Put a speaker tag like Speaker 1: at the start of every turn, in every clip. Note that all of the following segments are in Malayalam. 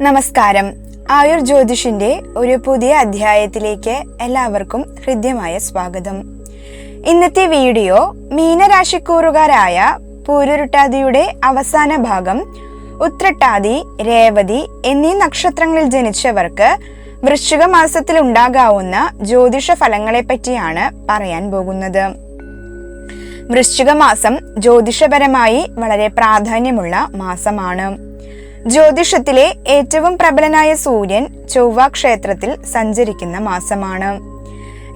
Speaker 1: നമസ്കാരം. ആയുർ ജ്യോതിഷിന്റെ ഒരു പുതിയ അധ്യായത്തിലേക്ക് എല്ലാവർക്കും ഹൃദ്യമായ സ്വാഗതം. ഇന്നത്തെ വീഡിയോ മീനരാശിക്കൂറുകാരായ പൂരുരുട്ടാതിയുടെ അവസാന ഭാഗം ഉത്രട്ടാതി രേവതി എന്നീ നക്ഷത്രങ്ങളിൽ ജനിച്ചവർക്ക് വൃശ്ചിക മാസത്തിൽ ഉണ്ടാകാവുന്ന ജ്യോതിഷ ഫലങ്ങളെ പറ്റിയാണ് പറയാൻ പോകുന്നത്. വൃശ്ചിക മാസം ജ്യോതിഷപരമായി വളരെ പ്രാധാന്യമുള്ള മാസമാണ്. ജ്യോതിഷത്തിലെ ഏറ്റവും പ്രബലനായ സൂര്യൻ ചൊവ്വ ക്ഷേത്രത്തിൽ സഞ്ചരിക്കുന്ന മാസമാണ്.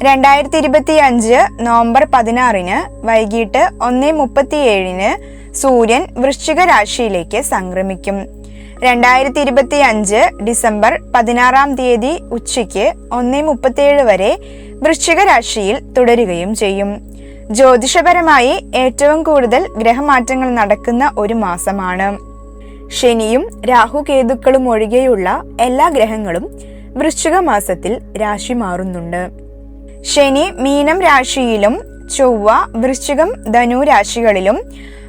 Speaker 1: രണ്ടായിരത്തി ഇരുപത്തി അഞ്ച് നവംബർ പതിനാറിന് വൈകിട്ട് ഒന്ന് മുപ്പത്തിയേഴിന് സൂര്യൻ വൃശ്ചിക രാശിയിലേക്ക് സംക്രമിക്കും. രണ്ടായിരത്തി ഇരുപത്തി അഞ്ച് ഡിസംബർ പതിനാറാം തീയതി ഉച്ചയ്ക്ക് ഒന്ന് മുപ്പത്തിയേഴ് വരെ വൃശ്ചിക രാശിയിൽ തുടരുകയും ചെയ്യും. ജ്യോതിഷപരമായി ഏറ്റവും കൂടുതൽ ഗ്രഹമാറ്റങ്ങൾ നടക്കുന്ന ഒരു മാസമാണ്. ശനിയും രാഹുകേതുക്കളും ഒഴികെയുള്ള എല്ലാ ഗ്രഹങ്ങളും വൃശ്ചിക മാസത്തിൽ രാശി മാറുന്നുണ്ട്. ശനി മീനം രാശിയിലും ചൊവ്വ വൃശ്ചികം ധനു രാശികളിലും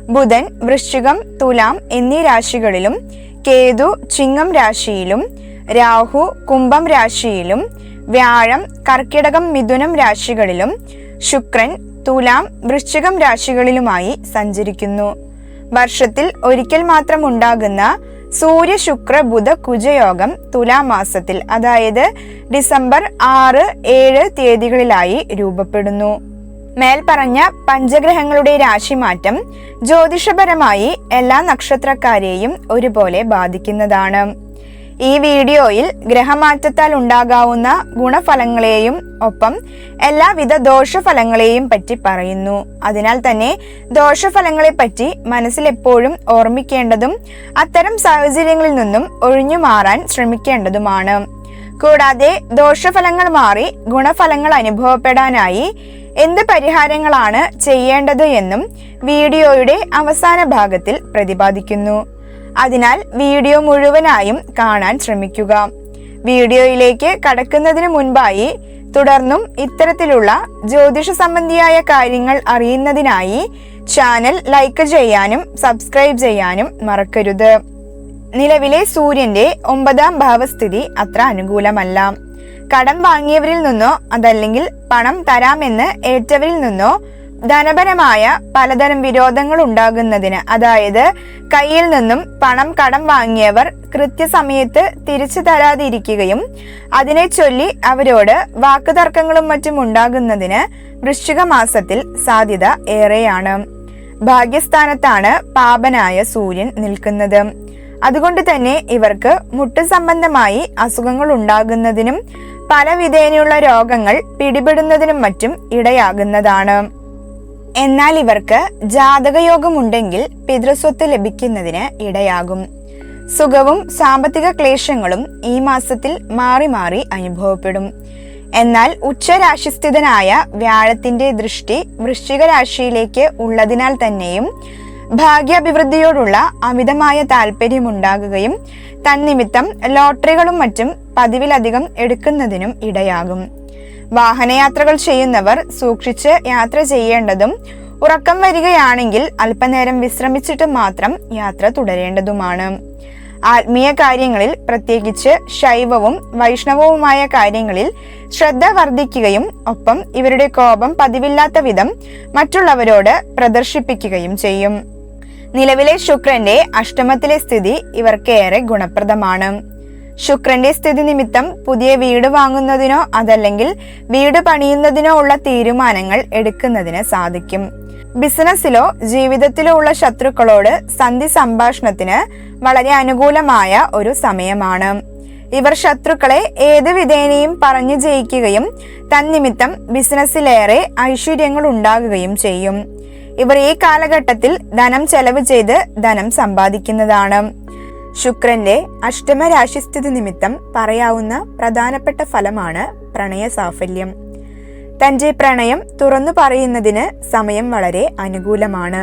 Speaker 1: ബുധൻ വൃശ്ചികം തുലാം എന്നീ രാശികളിലും കേതു ചിങ്ങം രാശിയിലും രാഹു കുംഭം രാശിയിലും വ്യാഴം കർക്കിടകം മിഥുനം രാശികളിലും ശുക്രൻ തുലാം വൃശ്ചികം രാശികളിലുമായി സഞ്ചരിക്കുന്നു. വർഷത്തിൽ ഒരിക്കൽ മാത്രം ഉണ്ടാകുന്ന സൂര്യ ശുക്ര ബുധ കുജയോഗം തുലാമാസത്തിൽ അതായത് ഡിസംബർ ആറ് ഏഴ് തീയതികളിലായി രൂപപ്പെടുന്നു. മേൽപ്പറഞ്ഞ പഞ്ചഗ്രഹങ്ങളുടെ രാശിമാറ്റം ജ്യോതിഷപരമായി എല്ലാ നക്ഷത്രക്കാരെയും ഒരുപോലെ ബാധിക്കുന്നതാണ്. ഈ വീഡിയോയിൽ ഗ്രഹമാറ്റത്താൽ ഉണ്ടാകാവുന്ന ഗുണഫലങ്ങളെയും ഒപ്പം എല്ലാവിധ ദോഷഫലങ്ങളെയും പറ്റി പറയുന്നു. അതിനാൽ തന്നെ ദോഷഫലങ്ങളെപ്പറ്റി പറ്റി മനസ്സിൽ എപ്പോഴും ഓർമ്മിക്കേണ്ടതും അത്തരം സാഹചര്യങ്ങളിൽ നിന്നും ഒഴിഞ്ഞു മാറാൻ ശ്രമിക്കേണ്ടതുമാണ്. കൂടാതെ ദോഷഫലങ്ങൾ മാറി ഗുണഫലങ്ങൾ അനുഭവപ്പെടാനായി എന്ത് പരിഹാരങ്ങളാണ് ചെയ്യേണ്ടത് എന്നും വീഡിയോയുടെ അവസാന ഭാഗത്തിൽ പ്രതിപാദിക്കുന്നു. അതിനാൽ വീഡിയോ മുഴുവനായും കാണാൻ ശ്രമിക്കുക. വീഡിയോയിലേക്ക് കടക്കുന്നതിന് മുൻപായി തുടർന്നും ഇത്തരത്തിലുള്ള ജ്യോതിഷ സംബന്ധിയായ കാര്യങ്ങൾ അറിയുന്നതിനായി ചാനൽ ലൈക്ക് ചെയ്യാനും സബ്സ്ക്രൈബ് ചെയ്യാനും മറക്കരുത്. നിലവിലെ സൂര്യന്റെ ഒമ്പതാം ഭാവസ്ഥിതി അത്ര അനുകൂലമല്ല. കടം വാങ്ങിയവരിൽ നിന്നോ അതല്ലെങ്കിൽ പണം തരാമെന്ന് ഏറ്റവരിൽ നിന്നോ ധനപരമായ പലതരം വിരോധങ്ങൾ ഉണ്ടാകുന്നതിന് അതായത് കയ്യിൽ നിന്നും പണം കടം വാങ്ങിയവർ കൃത്യസമയത്ത് തിരിച്ചു തരാതിരിക്കുകയും അതിനെ ചൊല്ലി അവരോട് വാക്കുതർക്കങ്ങളും മറ്റും ഉണ്ടാകുന്നതിന് വൃശ്ചിക മാസത്തിൽ സാധ്യത ഏറെയാണ്. ഭാഗ്യസ്ഥാനത്താണ് പാപനായ സൂര്യൻ നിൽക്കുന്നത്. അതുകൊണ്ട് തന്നെ ഇവർക്ക് മുട്ട് സംബന്ധമായി അസുഖങ്ങൾ ഉണ്ടാകുന്നതിനും പല വിധേനയുള്ള രോഗങ്ങൾ പിടിപെടുന്നതിനും മറ്റും ഇടയാകുന്നതാണ്. എന്നാൽ ഇവർക്ക് ജാതകയോഗമുണ്ടെങ്കിൽ പിതൃസ്വത്ത് ലഭിക്കുന്നതിന് ഇടയാകും. സുഖവും സാമ്പത്തിക ക്ലേശങ്ങളും ഈ മാസത്തിൽ മാറി മാറി അനുഭവപ്പെടും. എന്നാൽ ഉച്ചരാശിസ്ഥിതനായ വ്യാഴത്തിന്റെ ദൃഷ്ടി വൃശ്ചിക രാശിയിലേക്ക് ഉള്ളതിനാൽ തന്നെയും ഭാഗ്യാഭിവൃദ്ധിയോടുള്ള അമിതമായ താല്പര്യമുണ്ടാകുകയും തന്നിമിത്തം ലോട്ടറികളും മറ്റും പതിവിലധികം എടുക്കുന്നതിനും ഇടയാകും. വാഹനയാത്രകൾ ചെയ്യുന്നവർ സൂക്ഷിച്ച് യാത്ര ചെയ്യേണ്ടതും ഉറക്കം വരികയാണെങ്കിൽ അല്പനേരം വിശ്രമിച്ചിട്ട് മാത്രം യാത്ര തുടരേണ്ടതുമാണ്. ആത്മീയ കാര്യങ്ങളിൽ പ്രത്യേകിച്ച് ശൈവവും വൈഷ്ണവവുമായ കാര്യങ്ങളിൽ ശ്രദ്ധ വർദ്ധിക്കുകയും ഒപ്പം ഇവരുടെ കോപം പതിവില്ലാത്ത വിധം മറ്റുള്ളവരോട് പ്രദർശിപ്പിക്കുകയും ചെയ്യും. നിലവിലെ ശുക്രന്റെ അഷ്ടമത്തിലെ സ്ഥിതി ഇവർക്കേറെ ഗുണപ്രദമാണ്. ശുക്രന്റെ സ്ഥിതി നിമിത്തം പുതിയ വീട് വാങ്ങുന്നതിനോ അതല്ലെങ്കിൽ വീട് പണിയുന്നതിനോ ഉള്ള തീരുമാനങ്ങൾ എടുക്കുന്നതിന് സാധിക്കും. ബിസിനസ്സിലോ ജീവിതത്തിലോ ഉള്ള ശത്രുക്കളോട് സന്ധി സംഭാഷണത്തിന് വളരെ അനുകൂലമായ ഒരു സമയമാണ്. ഇവർ ശത്രുക്കളെ ഏത് വിധേനയും പറഞ്ഞു ജയിക്കുകയും തന്നിമിത്തം ബിസിനസ്സിലേറെ ഐശ്വര്യങ്ങൾ ഉണ്ടാകുകയും ചെയ്യും. ഇവർ ഈ കാലഘട്ടത്തിൽ ധനം ചെലവ് ചെയ്ത് ധനം സമ്പാദിക്കുന്നതാണ്. ശുക്രന്റെ അഷ്ടമ രാശിസ്ഥിതി നിമിത്തം പറയാവുന്ന പ്രധാനപ്പെട്ട ഫലമാണ് പ്രണയ സാഫല്യം തന്റെ പ്രണയം തുറന്നു പറയുന്നതിന് സമയം വളരെ അനുകൂലമാണ്.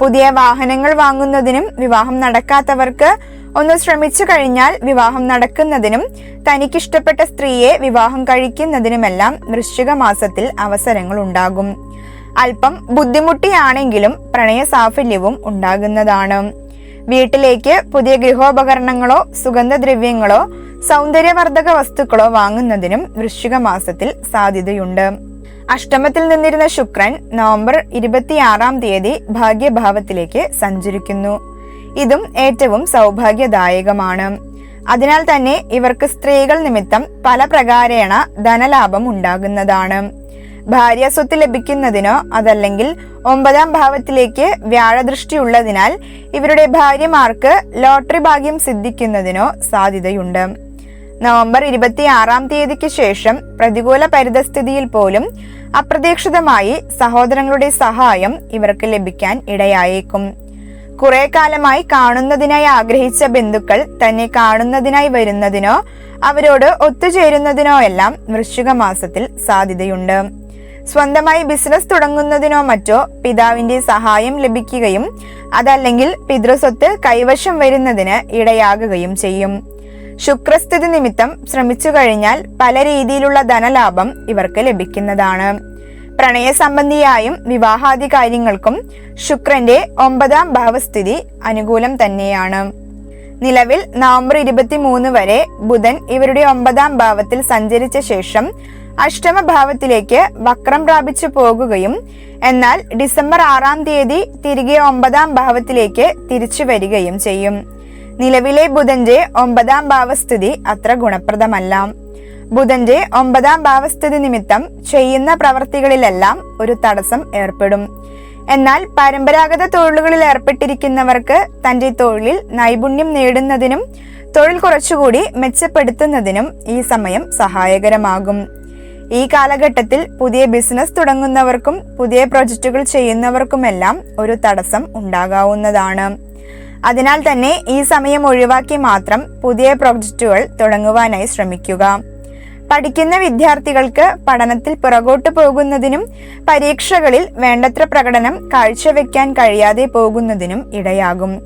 Speaker 1: പുതിയ വാഹനങ്ങൾ വാങ്ങുന്നതിനും വിവാഹം നടക്കാത്തവർക്ക് ഒന്ന് ശ്രമിച്ചു കഴിഞ്ഞാൽ വിവാഹം നടക്കുന്നതിനും തനിക്കിഷ്ടപ്പെട്ട സ്ത്രീയെ വിവാഹം കഴിക്കുന്നതിനുമെല്ലാം വൃശ്ചിക മാസത്തിൽ അവസരങ്ങൾ ഉണ്ടാകും. അല്പം ബുദ്ധിമുട്ടിയാണെങ്കിലും പ്രണയ സാഫല്യവും ഉണ്ടാകുന്നതാണ്. വീട്ടിലേക്ക് പുതിയ ഗൃഹോപകരണങ്ങളോ സുഗന്ധദ്രവ്യങ്ങളോ സൗന്ദര്യവർദ്ധക വസ്തുക്കളോ വാങ്ങുന്നതിനും വൃശ്ചിക മാസത്തിൽ സാധ്യതയുണ്ട്. അഷ്ടമത്തിൽ നിന്നിരുന്ന ശുക്രൻ നവംബർ ഇരുപത്തിയാറാം തീയതി ഭാഗ്യഭാവത്തിലേക്ക് സഞ്ചരിക്കുന്നു. ഇതും ഏറ്റവും സൗഭാഗ്യദായകമാണ്. അതിനാൽ തന്നെ ഇവർക്ക് സ്ത്രീകൾ നിമിത്തം പല പ്രകാരേണ ധനലാഭം ഉണ്ടാകുന്നതാണ്. ഭാര്യ സ്വത്ത് ലഭിക്കുന്നതിനോ അതല്ലെങ്കിൽ ഒമ്പതാം ഭാവത്തിലേക്ക് വ്യാഴദൃഷ്ടി ഉള്ളതിനാൽ ഇവരുടെ ഭാര്യമാർക്ക് ലോട്ടറി ഭാഗ്യം സിദ്ധിക്കുന്നതിനോ സാധ്യതയുണ്ട്. നവംബർ ഇരുപത്തിയാറാം തീയതിക്ക് ശേഷം പ്രതികൂല പരിതസ്ഥിതിയിൽ പോലും അപ്രതീക്ഷിതമായി സഹോദരങ്ങളുടെ സഹായം ഇവർക്ക് ലഭിക്കാൻ ഇടയായേക്കും. കുറെ കാലമായി കാണുന്നതിനായി ആഗ്രഹിച്ച ബന്ധുക്കൾ തന്നെ കാണുന്നതിനായി വരുന്നതിനോ അവരോട് ഒത്തുചേരുന്നതിനോ എല്ലാം വൃശ്ചിക മാസത്തിൽ സാധ്യതയുണ്ട്. സ്വന്തമായി ബിസിനസ് തുടങ്ങുന്നതിനോ മറ്റോ പിതാവിന്റെ സഹായം ലഭിക്കുകയും അതല്ലെങ്കിൽ പിതൃസ്വത്ത് കൈവശം വരുന്നതിന് ഇടയാകുകയും ചെയ്യും. ശുക്രസ്ഥിതി നിമിത്തം ശ്രമിച്ചു കഴിഞ്ഞാൽ പല രീതിയിലുള്ള ധനലാഭം ഇവർക്ക് ലഭിക്കുന്നതാണ്. പ്രണയസംബന്ധിയായും വിവാഹാദി കാര്യങ്ങൾക്കും ശുക്രന്റെ ഒമ്പതാം ഭാവസ്ഥിതി അനുകൂലം തന്നെയാണ്. നിലവിൽ നവംബർ ഇരുപത്തിമൂന്ന് വരെ ബുധൻ ഇവരുടെ ഒമ്പതാം ഭാവത്തിൽ സഞ്ചരിച്ച ശേഷം അഷ്ടമ ഭാവത്തിലേക്ക് വക്രം പ്രാപിച്ചു പോകുകയും എന്നാൽ ഡിസംബർ ആറാം തീയതി തിരികെ ഒമ്പതാം ഭാവത്തിലേക്ക് തിരിച്ചു വരികയും ചെയ്യും. നിലവിലെ ബുധന്റെ ഒമ്പതാം ഭാവസ്ഥിതി അത്ര ഗുണപ്രദമല്ല. ബുധന്റെ ഒമ്പതാം ഭാവസ്ഥിതി നിമിത്തം ചെയ്യുന്ന പ്രവർത്തികളിലെല്ലാം ഒരു തടസ്സം ഏർപ്പെടും. എന്നാൽ പരമ്പരാഗത തൊഴിലുകളിൽ ഏർപ്പെട്ടിരിക്കുന്നവർക്ക് തന്റെ തൊഴിലിൽ നൈപുണ്യം നേടുന്നതിനും തൊഴിൽ കുറച്ചുകൂടി മെച്ചപ്പെടുത്തുന്നതിനും ഈ സമയം സഹായകരമാകും. ഈ കാലഘട്ടത്തിൽ പുതിയ ബിസിനസ് തുടങ്ങുന്നവർക്കും പുതിയ പ്രൊജക്റ്റുകൾ ചെയ്യുന്നവർക്കുമെല്ലാം ഒരു തടസ്സം ഉണ്ടാകാവുന്നതാണ്. അതിനാൽ തന്നെ ഈ സമയം ഒഴിവാക്കി മാത്രം പുതിയ പ്രൊജക്റ്റുകൾ തുടങ്ങുവാനായി ശ്രമിക്കുക. പഠിക്കുന്ന വിദ്യാർത്ഥികൾക്ക് പഠനത്തിൽ പുറകോട്ട് പോകുന്നതിനും പരീക്ഷകളിൽ വേണ്ടത്ര പ്രകടനം കാഴ്ചവെക്കാൻ കഴിയാതെ പോകുന്നതിനും ഇടയാകും.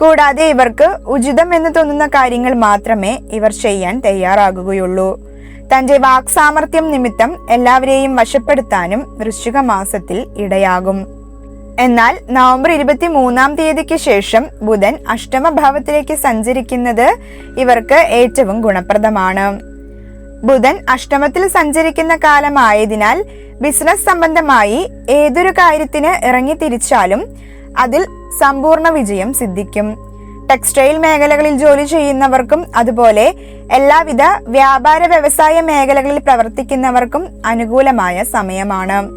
Speaker 1: കൂടാതെ ഇവർക്ക് ഉചിതം എന്ന് തോന്നുന്ന കാര്യങ്ങൾ മാത്രമേ ഇവർ ചെയ്യാൻ തയ്യാറാകുകയുള്ളൂ. തന്റെ വാക്സാമർത്ഥ്യം നിമിത്തം എല്ലാവരെയും വശപ്പെടുത്താനും വൃശ്ചിക മാസത്തിൽ ഇടയാകും. എന്നാൽ നവംബർ ഇരുപത്തി മൂന്നാം തീയതിക്ക് ശേഷം ബുധൻ അഷ്ടമഭാവത്തിലേക്ക് സഞ്ചരിക്കുന്നത് ഇവർക്ക് ഏറ്റവും ഗുണപ്രദമാണ്. ബുധൻ അഷ്ടമത്തിൽ സഞ്ചരിക്കുന്ന കാലമായതിനാൽ ബിസിനസ് സംബന്ധമായി ഏതൊരു കാര്യത്തിന് ഇറങ്ങി തിരിച്ചാലും അതിൽ സമ്പൂർണ വിജയം സിദ്ധിക്കും. ടെക്സ്റ്റൈൽ മേഖലകളിൽ ജോലി ചെയ്യുന്നവർക്കും അതുപോലെ എല്ലാവിധ വ്യാപാര വ്യവസായ മേഖലകളിൽ പ്രവർത്തിക്കുന്നവർക്കും അനുകൂലമായ സമയമാണ്.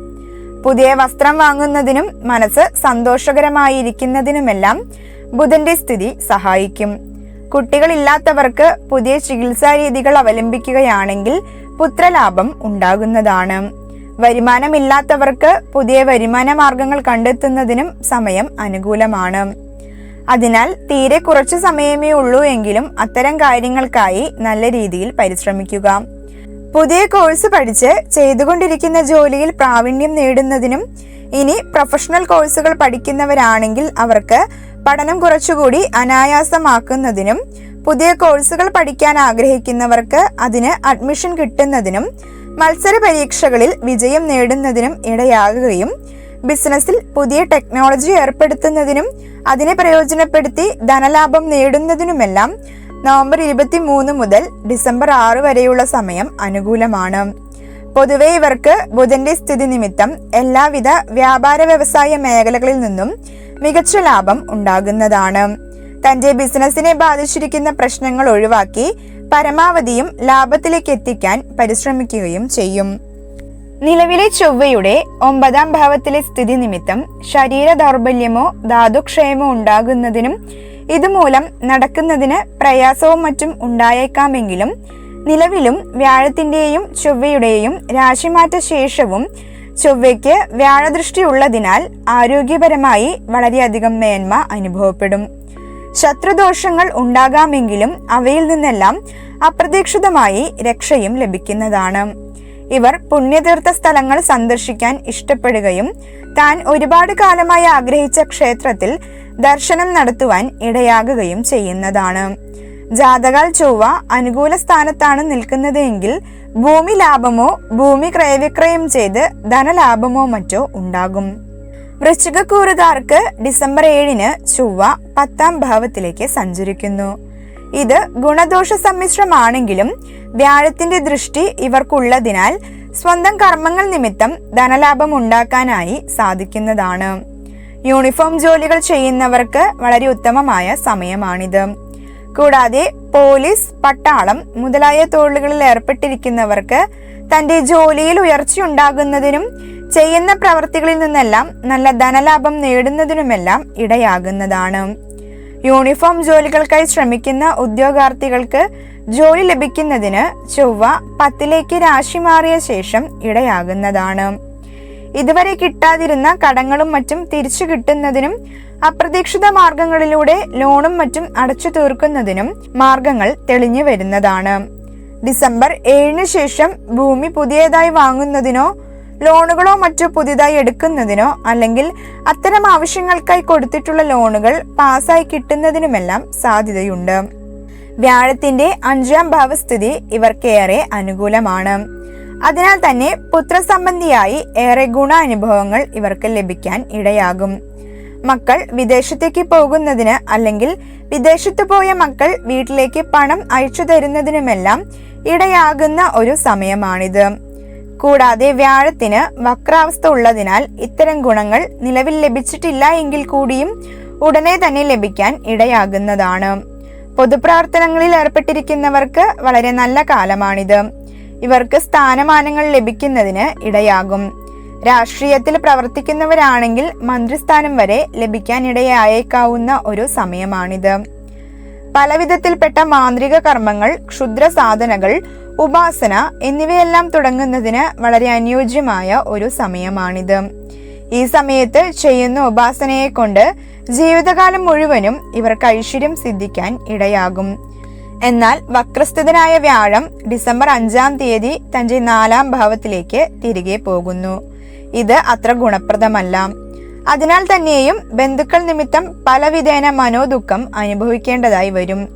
Speaker 1: പുതിയ വസ്ത്രം വാങ്ങുന്നതിനും മനസ്സ് സന്തോഷകരമായിരിക്കുന്നതിനുമെല്ലാം ബുധന്റെ സ്ഥിതി സഹായിക്കും. കുട്ടികളില്ലാത്തവർക്ക് പുതിയ ചികിത്സാ രീതികൾ അവലംബിക്കുകയാണെങ്കിൽ പുത്രലാഭം ഉണ്ടാകുന്നതാണ്. വരുമാനമില്ലാത്തവർക്ക് പുതിയ വരുമാന മാർഗങ്ങൾ കണ്ടെത്തുന്നതിനും സമയം അനുകൂലമാണ്. അതിനാൽ തീരെ കുറച്ച് സമയമേ ഉള്ളൂ എങ്കിലും അത്തരം കാര്യങ്ങൾക്കായി നല്ല രീതിയിൽ പരിശ്രമിക്കുക. പുതിയ കോഴ്സ് പഠിച്ച് ചെയ്തുകൊണ്ടിരിക്കുന്ന ജോലിയിൽ പ്രാവീണ്യം നേടുന്നതിനും ഇനി പ്രൊഫഷണൽ കോഴ്സുകൾ പഠിക്കുന്നവരാണെങ്കിൽ അവർക്ക് പഠനം കുറച്ചുകൂടി അനായാസമാക്കുന്നതിനും പുതിയ കോഴ്സുകൾ പഠിക്കാൻ ആഗ്രഹിക്കുന്നവർക്ക് അതിന് അഡ്മിഷൻ കിട്ടുന്നതിനും മത്സര പരീക്ഷകളിൽ വിജയം നേടുന്നതിനും ഇടയാകുകയും ബിസിനസ്സിൽ പുതിയ ടെക്നോളജി ഏർപ്പെടുത്തുന്നതിനും അതിനെ പ്രയോജനപ്പെടുത്തി ധനലാഭം നേടുന്നതിനുമെല്ലാം നവംബർ ഇരുപത്തി മൂന്ന് മുതൽ ഡിസംബർ ആറ് വരെയുള്ള സമയം അനുകൂലമാണ്. പൊതുവെ ഇവർക്ക് ബുധന്റെ സ്ഥിതി നിമിത്തം എല്ലാവിധ വ്യാപാര വ്യവസായ മേഖലകളിൽ നിന്നും മികച്ച ലാഭം ഉണ്ടാകുന്നതാണ്. തന്റെ ബിസിനസിനെ ബാധിച്ചിരിക്കുന്ന പ്രശ്നങ്ങൾ ഒഴിവാക്കി പരമാവധിയും ലാഭത്തിലേക്ക് എത്തിക്കാൻ പരിശ്രമിക്കുകയും ചെയ്യും. നിലവിലെ ചൊവ്വയുടെ ഒമ്പതാം ഭാവത്തിലെ സ്ഥിതി നിമിത്തം ശരീര ദൗർബല്യമോ ധാതുക്ഷയമോ ഉണ്ടാകുന്നതിനും ഇതുമൂലം നടക്കുന്നതിന് പ്രയാസവും മറ്റും ഉണ്ടായേക്കാമെങ്കിലും നിലവിലും വ്യാഴത്തിന്റെയും ചൊവ്വയുടെയും രാശിമാറ്റ ശേഷവും ചൊവ്വയ്ക്ക് വ്യാഴദൃഷ്ടി ഉള്ളതിനാൽ ആരോഗ്യപരമായി വളരെയധികം മേന്മ അനുഭവപ്പെടും. ശത്രുദോഷങ്ങൾ ഉണ്ടാകാമെങ്കിലും അവയിൽ നിന്നെല്ലാം അപ്രതീക്ഷിതമായി രക്ഷയും ലഭിക്കുന്നതാണ്. ഇവർ പുണ്യതീർത്ഥ സ്ഥലങ്ങൾ സന്ദർശിക്കാൻ ഇഷ്ടപ്പെടുകയും താൻ ഒരുപാട് കാലമായി ആഗ്രഹിച്ച ക്ഷേത്രത്തിൽ ദർശനം നടത്തുവാൻ ഇടയാകുകയും ചെയ്യുന്നതാണ്. ജാതകാൽ ചൊവ്വ അനുകൂല സ്ഥാനത്താണ് നിൽക്കുന്നതെങ്കിൽ ഭൂമി ലാഭമോ ഭൂമി ക്രയവിക്രയം ചെയ്ത് ധനലാഭമോ മറ്റോ ഉണ്ടാകും. വൃശ്ചികക്കൂറുകാർക്ക് ഡിസംബർ ഏഴിന് ചൊവ്വ പത്താം ഭാവത്തിലേക്ക് സഞ്ചരിക്കുന്നു. ഇത് ഗുണദോഷ സമ്മിശ്രമാണെങ്കിലും വ്യാഴത്തിന്റെ ദൃഷ്ടി ഇവർക്കുള്ളതിനാൽ സ്വന്തം കർമ്മങ്ങൾ നിമിത്തം ധനലാഭം ഉണ്ടാക്കാനായി സാധിക്കുന്നതാണ്. യൂണിഫോം ജോലികൾ ചെയ്യുന്നവർക്ക് വളരെ ഉത്തമമായ സമയമാണിത്. കൂടാതെ പോലീസ് പട്ടാളം മുതലായ തൊഴിലുകളിൽ ഏർപ്പെട്ടിരിക്കുന്നവർക്ക് തന്റെ ജോലിയിൽ ഉയർച്ചയുണ്ടാകുന്നതിനും ചെയ്യുന്ന പ്രവർത്തികളിൽ നിന്നെല്ലാം നല്ല ധനലാഭം നേടുന്നതിനുമെല്ലാം ഇടയാകുന്നതാണ്. യൂണിഫോം ജോലികൾക്കായി ശ്രമിക്കുന്ന ഉദ്യോഗാർത്ഥികൾക്ക് ജോലി ലഭിക്കുന്നതിന് ചൊവ്വ പത്തിലേക്ക് രാശി മാറിയ ശേഷം ഇടയാകുന്നതാണ്. ഇതുവരെ കിട്ടാതിരുന്ന കടങ്ങളും മറ്റും തിരിച്ചു കിട്ടുന്നതിനും അപ്രതീക്ഷിത മാർഗങ്ങളിലൂടെ ലോണും മറ്റും അടച്ചു തീർക്കുന്നതിനും മാർഗങ്ങൾ തെളിഞ്ഞു വരുന്നതാണ്. ഡിസംബർ ഏഴിന് ശേഷം ഭൂമി പുതിയതായി വാങ്ങുന്നതിനോ ലോണുകളോ മറ്റോ പുതിയതായി എടുക്കുന്നതിനോ അല്ലെങ്കിൽ അത്തരം ആവശ്യങ്ങൾക്കായി കൊടുത്തിട്ടുള്ള ലോണുകൾ പാസ്സായി കിട്ടുന്നതിനുമെല്ലാം സാധ്യതയുണ്ട്. വ്യാഴത്തിന്റെ അഞ്ചാം ഭാവസ്ഥിതി ഇവർക്കേറെ അനുകൂലമാണ്. അതിനാൽ തന്നെ പുത്രസംബന്ധിയായി ഏറെ ഗുണാനുഭവങ്ങൾ ഇവർക്ക് ലഭിക്കാൻ ഇടയാകും. മക്കൾ വിദേശത്തേക്ക് പോകുന്നതിന് അല്ലെങ്കിൽ വിദേശത്ത് പോയ മക്കൾ വീട്ടിലേക്ക് പണം അയച്ചു തരുന്നതിനുമെല്ലാം ഇടയാകുന്ന ഒരു സമയമാണിത്. കൂടാതെ വ്യാഴത്തിന് വക്രാവസ്ഥ ഉള്ളതിനാൽ ഇത്തരം ഗുണങ്ങൾ നിലവിൽ ലഭിച്ചിട്ടില്ല എങ്കിൽ കൂടിയും ഉടനെ തന്നെ ലഭിക്കാൻ ഇടയാകുന്നതാണ്. പൊതുപ്രവർത്തനങ്ങളിൽ ഏർപ്പെട്ടിരിക്കുന്നവർക്ക് വളരെ നല്ല കാലമാണിത്. ഇവർക്ക് സ്ഥാനമാനങ്ങൾ ലഭിക്കുന്നതിന് ഇടയാകും. രാഷ്ട്രീയത്തിൽ പ്രവർത്തിക്കുന്നവരാണെങ്കിൽ മന്ത്രിസ്ഥാനം വരെ ലഭിക്കാൻ ഇടയായേക്കാവുന്ന ഒരു സമയമാണിത്. പലവിധത്തിൽപ്പെട്ട മാന്ത്രിക കർമ്മങ്ങൾ ക്ഷുദ്ര സാധനകൾ ഉപാസന എന്നിവയെല്ലാം തുടങ്ങുന്നതിന് വളരെ അനുയോജ്യമായ ഒരു സമയമാണിത്. ഈ സമയത്ത് ചെയ്യുന്ന ഉപാസനയെ കൊണ്ട് ജീവിതകാലം മുഴുവനും ഇവർക്ക് ഐശ്വര്യം സിദ്ധിക്കാൻ ഇടയാകും. എന്നാൽ വക്രസ്ഥിതനായ വ്യാഴം ഡിസംബർ അഞ്ചാം തീയതി തന്റെ നാലാം ഭാവത്തിലേക്ക് തിരികെ പോകുന്നു. ഇത് അത്ര ഗുണപ്രദമല്ല. അതിനാൽ തന്നെയും ബന്ധുക്കൾ നിമിത്തം പലവിധേന മനോദുഃഖം അനുഭവിക്കേണ്ടതായി വരും.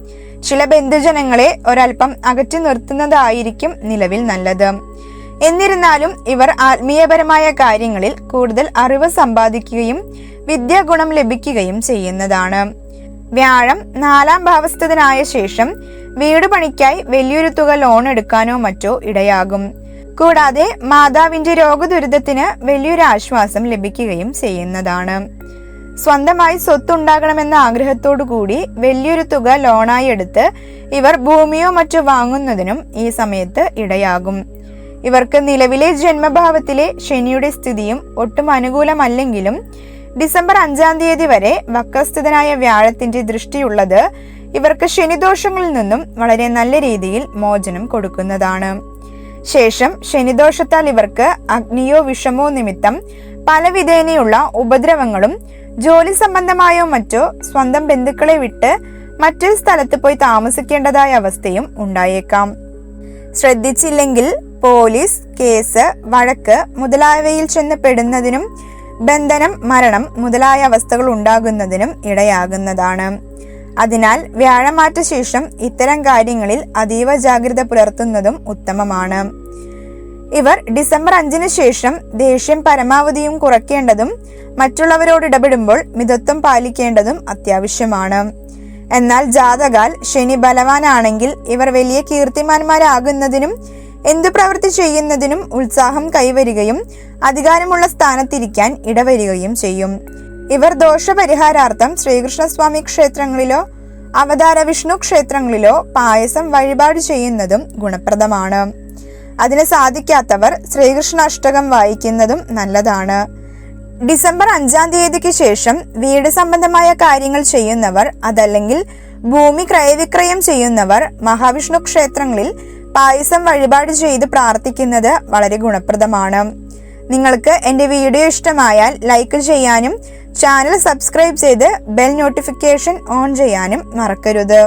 Speaker 1: ചില ബന്ധുജനങ്ങളെ ഒരൽപ്പം അകറ്റി നിർത്തുന്നതായിരിക്കും നിലവിൽ നല്ലത്. എന്നിരുന്നാലും ഇവർ ആത്മീയപരമായ കാര്യങ്ങളിൽ കൂടുതൽ അറിവ് സമ്പാദിക്കുകയും വിദ്യാഗുണം ലഭിക്കുകയും ചെയ്യുന്നതാണ്. വ്യാഴം നാലാം ഭാവസ്ഥതനായ ശേഷം വീട് പണിക്കായി വലിയൊരു തുക ലോൺ എടുക്കാനോ മറ്റോ ഇടയാകും. കൂടാതെ മാതാവിന്റെ രോഗദുരിതത്തിന് വലിയൊരു ആശ്വാസം ലഭിക്കുകയും ചെയ്യുന്നതാണ്. സ്വന്തമായി സ്വത്തുണ്ടാകണമെന്ന ആഗ്രഹത്തോടു കൂടി വലിയൊരു തുക ലോണായി എടുത്ത് ഇവർ ഭൂമിയോ മറ്റു വാങ്ങുന്നതിനും ഈ സമയത്ത് ഇടയാകും. ഇവർക്ക് നിലവിലെ ജന്മഭാവത്തിലെ ശനിയുടെ സ്ഥിതിയും ഒട്ടും അനുകൂലമല്ലെങ്കിലും ഡിസംബർ അഞ്ചാം തീയതി വരെ വക്രസ്ഥിതനായ വ്യാഴത്തിന്റെ ദൃഷ്ടിയുള്ളത് ഇവർക്ക് ശനിദോഷങ്ങളിൽ നിന്നും വളരെ നല്ല രീതിയിൽ മോചനം കൊടുക്കുന്നതാണ്. ശേഷം ശനിദോഷത്താൽ ഇവർക്ക് അഗ്നിയോ വിഷമോ നിമിത്തം പലവിധേനയുള്ള ഉപദ്രവങ്ങളും ജോലി സംബന്ധമായോ മറ്റോ സ്വന്തം ബന്ധുക്കളെ വിട്ട് മറ്റൊരു സ്ഥലത്ത് പോയി താമസിക്കേണ്ടതായ അവസ്ഥയും ഉണ്ടായേക്കാം. ശ്രദ്ധിച്ചില്ലെങ്കിൽ പോലീസ് കേസ് വഴക്ക് മുതലായവയിൽ ചെന്ന് പെടുന്നതിനും ബന്ധനം മരണം മുതലായ അവസ്ഥകൾ ഉണ്ടാകുന്നതിനും ഇടയാകുന്നതാണ്. അതിനാൽ വ്യാഴമാറ്റ ശേഷം ഇത്തരം കാര്യങ്ങളിൽ അതീവ ജാഗ്രത പുലർത്തുന്നതും ഉത്തമമാണ്. ഇവർ ഡിസംബർ അഞ്ചിന് ശേഷം ദേഷ്യം പരമാവധിയും കുറയ്ക്കേണ്ടതും മറ്റുള്ളവരോട് ഇടപെടുമ്പോൾ മിതത്വം പാലിക്കേണ്ടതും അത്യാവശ്യമാണ്. എന്നാൽ ജാതകാൽ ശനി ബലവാനാണെങ്കിൽ ഇവർ വലിയ കീർത്തിമാന്മാരാകുന്നതിനും എന്തു പ്രവൃത്തി ചെയ്യുന്നതിനും ഉത്സാഹം കൈവരികയും അധികാരമുള്ള സ്ഥാനത്തിരിക്കാൻ ഇടവരികയും ചെയ്യും. ഇവർ ദോഷപരിഹാരാർത്ഥം ശ്രീകൃഷ്ണസ്വാമി ക്ഷേത്രങ്ങളിലോ അവതാര വിഷ്ണു ക്ഷേത്രങ്ങളിലോ പായസം വഴിപാട് ചെയ്യുന്നതും ഗുണപ്രദമാണ്. അതിന് സാധിക്കാത്തവർ ശ്രീകൃഷ്ണ അഷ്ടകം വായിക്കുന്നതും നല്ലതാണ്. ഡിസംബർ അഞ്ചാം തീയതിക്ക് ശേഷം വീട് സംബന്ധമായ കാര്യങ്ങൾ ചെയ്യുന്നവർ അതല്ലെങ്കിൽ ഭൂമി ക്രയവിക്രയം ചെയ്യുന്നവർ മഹാവിഷ്ണു ക്ഷേത്രങ്ങളിൽ പായസം വഴിപാട് ചെയ്ത് പ്രാർത്ഥിക്കുന്നത് വളരെ ഗുണപ്രദമാണ്. നിങ്ങൾക്ക് എന്റെ വീഡിയോ ഇഷ്ടമായാൽ ലൈക്ക് ചെയ്യാനും ചാനൽ സബ്സ്ക്രൈബ് ചെയ്ത് ബെൽ നോട്ടിഫിക്കേഷൻ ഓൺ ചെയ്യാനും മറക്കരുത്.